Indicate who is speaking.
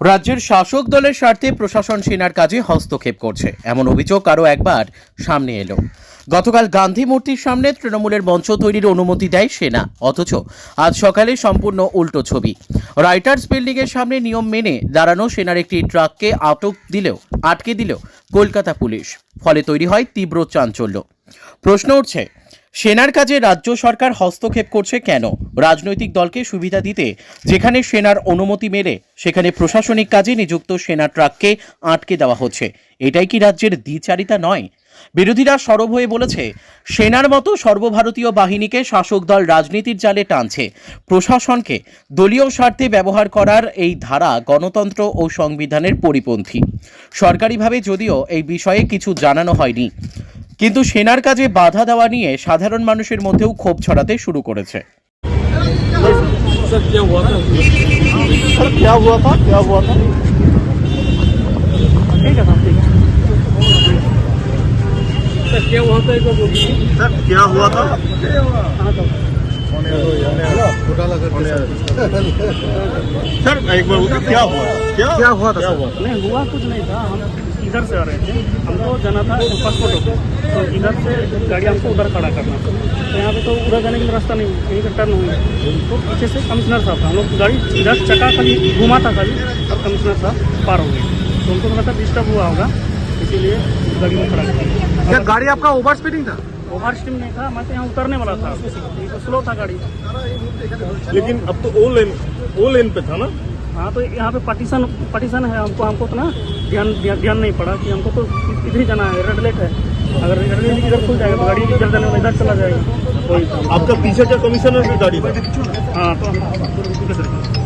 Speaker 1: রাজ্যের শাসক দলের স্বার্থে প্রশাসন সেনার কাজে হস্তক্ষেপ করছে। এমন অভিযোগ আরও একবার সামনে এলো। গতকাল গান্ধী মূর্তির সামনে তৃণমূলের মঞ্চ তৈরির অনুমতি দেয় সেনা। অথচ আজ সকালে সম্পূর্ণ উল্টো ছবি। রাইটার্স বিল্ডিংয়ের সামনে নিয়ম মেনে দাঁড়ানো সেনার একটি ট্রাককে আটক দিলেও, আটকে দিল কলকাতা পুলিশ। ফলে তৈরি হয় তীব্র চাঞ্চল্য। প্রশ্ন উঠছে সেনার কাজে রাজ্য সরকার হস্তক্ষেপ করছে কেন? রাজনৈতিক দলকে সুবিধা দিতে যেখানে সেনার অনুমতি মেলে, সেখানে প্রশাসনিক কাজে নিযুক্ত সেনা ট্রাককে আটকে দেওয়া হচ্ছে। এটাই কি রাজ্যের দ্বিচারিতা নয়? বিরোধীরা সরব হয়ে বলেছে, সেনার মতো সর্বভারতীয় বাহিনীকে শাসক দল রাজনীতির জালে টানছে। প্রশাসনকে দলীয় স্বার্থে ব্যবহার করার এই ধারা গণতন্ত্র ও সংবিধানের পরিপন্থী। সরকারিভাবে যদিও এই বিষয়ে কিছু জানানো হয়নি। কিন্তু সেনার কাজে বাধা দেওয়া নিয়ে সাধারণ মানুষের মধ্যেও ক্ষোভ ছড়াতে শুরু করেছে
Speaker 2: सर क्या हुआ था
Speaker 3: सर क्या हुआ था क्या हुआ था
Speaker 2: ठीक है साहब ठीक है सर क्या हुआ था एक बार बोलिए
Speaker 3: सर क्या हुआ था
Speaker 2: हाँ तो
Speaker 3: सर एक बार बोलिए, क्या हुआ क्या क्या हुआ था क्या हुआ
Speaker 2: नहीं हुआ कुछ नहीं था हम इधर से आ रहे थे हमको जाना था पासपोर्ट को तो इधर से गाड़ी हमको उधर खड़ा करना था। तो यहाँ पे तो उधर जाने के लिए रास्ता नहीं कहीं का टर्न हुई तो पीछे से कमिश्नर साहब था हम लोग गाड़ी इधर चक्का खाली घुमा था खाली और कमिश्नर साहब पार हो गए। तो उनको लगा था डिस्टर्ब हुआ होगा इसीलिए गाड़ी में खड़ा
Speaker 4: क्या।
Speaker 2: किया
Speaker 4: गाड़ी आपका ओवर स्पीडिंग था?
Speaker 2: ओवर स्टीम नहीं था मैं तो यहाँ उतरने वाला था। तो स्लो था गाड़ी।
Speaker 3: लेकिन अब तो ओ लेन ओ लेन पे था ना?
Speaker 2: हाँ तो यहाँ पे पार्टीशन पार्टीशन है हमको हमको उतना ध्यान ध्यान नहीं पड़ा कि हमको तो इधर ही जाना है रेड लाइट है। अगर रेड लाइट इधर खुल जाएगा तो गाड़ी इधर जाने में इधर चला जाएगा। कोई
Speaker 3: आपका पीछे का कमीशन है गाड़ी
Speaker 2: हाँ? तो